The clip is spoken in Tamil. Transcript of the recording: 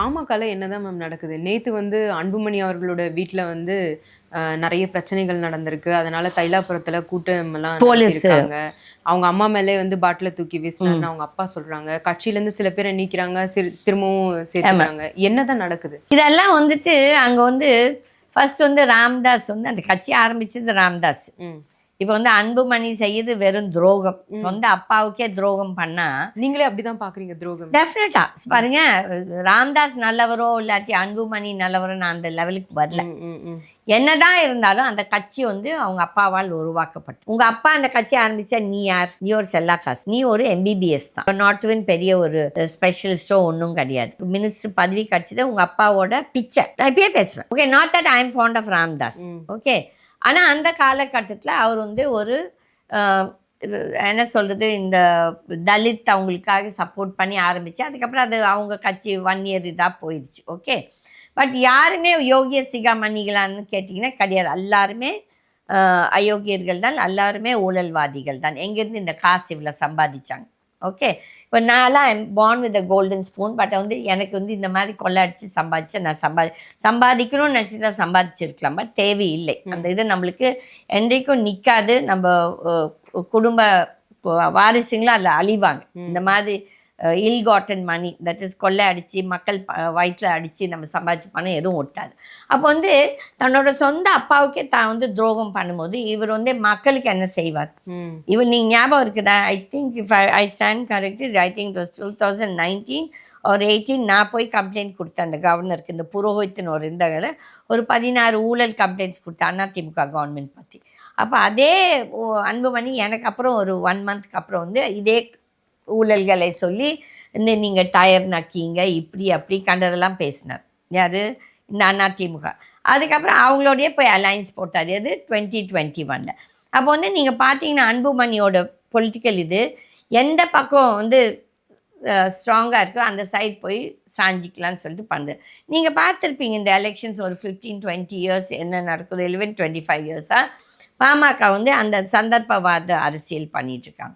பாமகல என்னதான் மேம் நடக்குது? நேத்து வந்து அன்புமணி அவர்களோட வீட்ல வந்து நிறைய பிரச்சனைகள் நடந்திருக்கு. அதனால தைலாபுரத்துல கூட்டம் எல்லாம் போலீஸ். இருக்காங்க அவங்க அம்மா மேலே வந்து பாட்டில தூக்கி வீசினாருன்னு அவங்க அப்பா சொல்றாங்க. கட்சியில இருந்து சில பேரை நீக்கிறாங்க திரும்பவும் சேர்த்துக்கிறாங்க. என்னதான் நடக்குது? இதெல்லாம் வந்துட்டு அங்கே வந்து ஃபர்ஸ்ட் வந்து ராம்தாஸ் வந்து அந்த கட்சி ஆரம்பிச்சது ராம்தாஸ். இப்போ வந்து அன்புமணி செய்யுது வெறும் துரோகம். சொந்த அப்பாவுக்கே துரோகம் பண்ணா நீங்களே அப்படிதான் பாக்குறீங்க துரோகம். டெஃபினட்டா பாருங்க ராம்தாஸ் நல்லவரோ இல்லாட்டி அன்புமணி நல்லவரோ நான் அந்த லெவலுக்கு வரல. என்னதான் இருந்தாலும் அந்த கட்சி வந்து அவங்க அப்பாவால் உருவாக்கப்பட்டு உங்க அப்பா அந்த கட்சி ஆரம்பிச்சா நீ யார்? நீ ஒரு செல்லா காசு நீ ஒரு எம்பிபிஎஸ் தான். நாட்டுவின் பெரிய ஒரு ஸ்பெஷலிஸ்டோ ஒன்றும் கிடையாது. மினிஸ்டர் பதவி கிடைச்சது உங்க அப்பாவோட பிச்சை நான் இப்பயே பேசுறேன். Okay not that I am fan of Ramdas. Okay ஆனால் அந்த காலகட்டத்தில் அவர் வந்து ஒரு என்ன சொல்கிறது இந்த தலித் அவங்களுக்காக சப்போர்ட் பண்ணி ஆரம்பித்து அதுக்கப்புறம் அது அவங்க கட்சி ஒன் இயர் இதாக போயிடுச்சு ஓகே பட் யாருமே யோகிய சிகாமணிகளான்னு கேட்டிங்கன்னா கிடையாது. எல்லாருமே அயோக்கியர்கள் தான் எல்லாருமே ஊழல்வாதிகள் தான். எங்கேருந்து இந்த காசு இவ்வளோ சம்பாதிச்சாங்க? ஓகே இப்போ நான்லாம் I'm born with a golden spoon but வந்து எனக்கு வந்து இந்த மாதிரி கொள்ளடிச்சு சம்பாதிச்சு நான் சம்பாதி சம்பாதிக்கணும்னு நினச்சி தான் சம்பாதிச்சிருக்கலாம். பட் தேவையில்லை. அந்த இது நம்மளுக்கு என்றைக்கும் நிற்காது நம்ம குடும்ப வாரிசுங்களும் அதில் அழிவாங்க. இந்த மாதிரி ill gotten money that is கொள்ளை அடித்து மக்கள் வயிற்றுல அடித்து நம்ம சம்பாதிச்ச பணம் எதுவும் ஒட்டாது. அப்போ வந்து தன்னோட சொந்த அப்பாவுக்கே தான் வந்து துரோகம் பண்ணும்போது இவர் வந்து மக்களுக்கு என்ன செய்வார்? ம். இவன் நீங்கள் ஞாபகம் இருக்குதா? I think if I stand corrected I think two thousand nineteen ஒரு எயிட்டீன் நான் போய் கம்ப்ளைண்ட் கொடுத்தேன் அந்த கவர்னருக்கு இந்த புரோஹித்னு ஒரு இருந்தாங்கள ஒரு பதினாறு ஊழல் கம்ப்ளைண்ட்ஸ் கொடுத்தேன் அதிமுக கவர்மெண்ட் பற்றி அப்போ அதே அன்புமணி எனக்கு அப்புறம் ஒரு ஒன் மந்த்க்கு அப்புறம் வந்து இதே ஊழல்களை சொல்லி இந்த நீங்கள் டயர் நக்கீங்க இப்படி அப்படி கண்டதெல்லாம் பேசினார். யார்? இந்த அதிமுக அதுக்கப்புறம் அவங்களோடய போய் அலைன்ஸ் போட்டார். அது டுவெண்ட்டி டுவெண்ட்டி ஒனில் அப்போ வந்து நீங்கள் பார்த்தீங்கன்னா அன்புமணியோட பொலிட்டிக்கல் இது எந்த பக்கம் வந்து ஸ்ட்ராங்காக இருக்கோ அந்த சைடு போய் சாஞ்சிக்கலாம்னு சொல்லிட்டு பண்ணுறேன் நீங்கள் பார்த்துருப்பீங்க இந்த எலெக்ஷன்ஸ் ஒரு ஃபிஃப்டீன் டுவெண்ட்டி இயர்ஸ் என்ன நடக்குது? 11 டுவெண்ட்டி ஃபைவ் இயர்ஸாக பாமக வந்து அந்த சந்தர்ப்பவாத அரசியல் பண்ணிகிட்ருக்காங்க